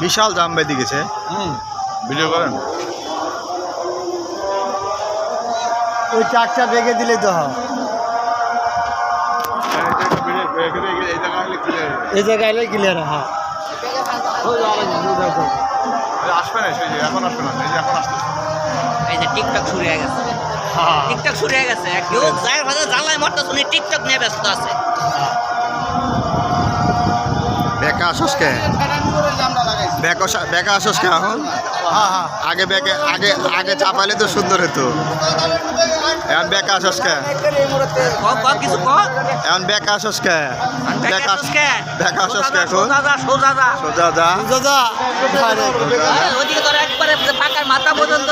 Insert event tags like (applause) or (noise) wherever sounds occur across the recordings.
বিশাল জাম বেঁধে গেছে। হুম ভিডিও করেন। ওই ট্রাকটা বেগে দিলে তো হয়। এই জায়গায় এলে ক্লিয়ার হ্যাঁ। আসবে না সেই যে এখন আসবে না এই যে এখন আসবে এই যে টিকটক শুরু হয়ে গেছে। টিকটক শুরু হয়ে গেছে। কেউ মারতে শুনি টিকটক নিয়ে ব্যস্ত আছে। বেকা আসস কে বেকা বেকা আসস কে এখন? হ্যাঁ হ্যাঁ। আগে বেকে আগে আগে চাপাইলে তো সুন্দর হতো এখন বেকা আসস কে? এখন বেকা আসস কে? বেকা আসস কে? এখন? সোজা যা সোজা যা। সোজা যা। ওদিকে তোর একবারে পাকার মাথা পর্যন্ত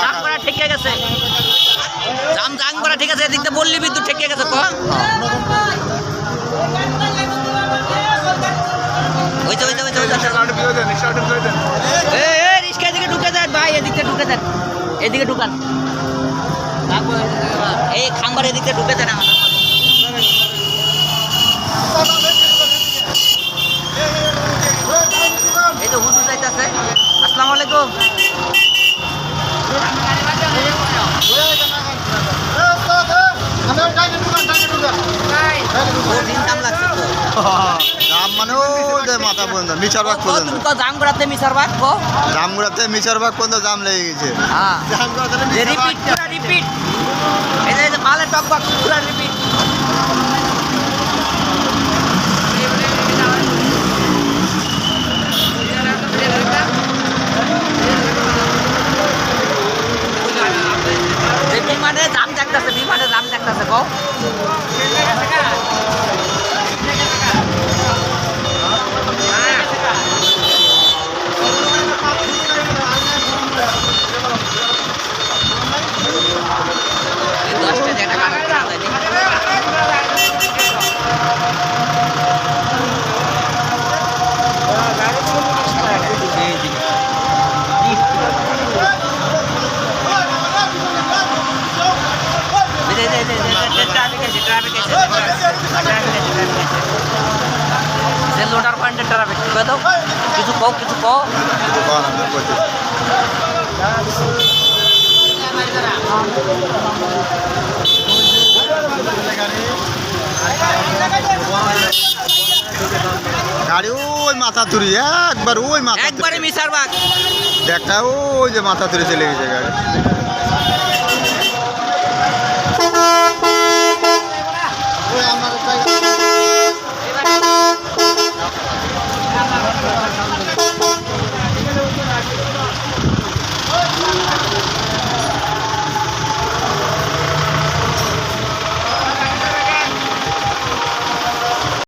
জাম করা ঠেকে গেছে। জাম জাম করা ঠিক আছে এদিক দিয়ে বললি বিদ্যুৎ ঠেকে গেছে ক? দেন এদিকে ঢুকান। এই খাম্বার এদিকে ঢুকে দেন এই তো হুজুর যাইতাছে। আসসালামু আলাইকুম। কঠিন দাম লাগছে তো। (laughs) মানে যে মাথা পর্যন্ত মিচার বাগ ক, পর্যন্ত। তুমি ক দাম করাতে কো দামগুড়াতে মিচার বাগ পর্যন্ত দাম লেগে গেছে। হ্যাঁ। রিপিট পুরা রিপিট এই যে মালে টক বাক পুরা রিপিট বিমানে দাম দেখতেছে বিমানে দাম দেখতেছে কও এই যে, এই যে, traffic আছে, traffic আছে, traffic আছে, traffic আছে। যে লোডার পয়েন্টের ট্রাফিক কয়ে দাও কিছু কও কিছু কও কিন্তু কন আমি কইতে। গাড়ি ওই মাথা তুরি একবার ওই মাথা একবারে মিসার বাগ একটা ওই যে মাথা তুলে চলে গেছে গাড়ি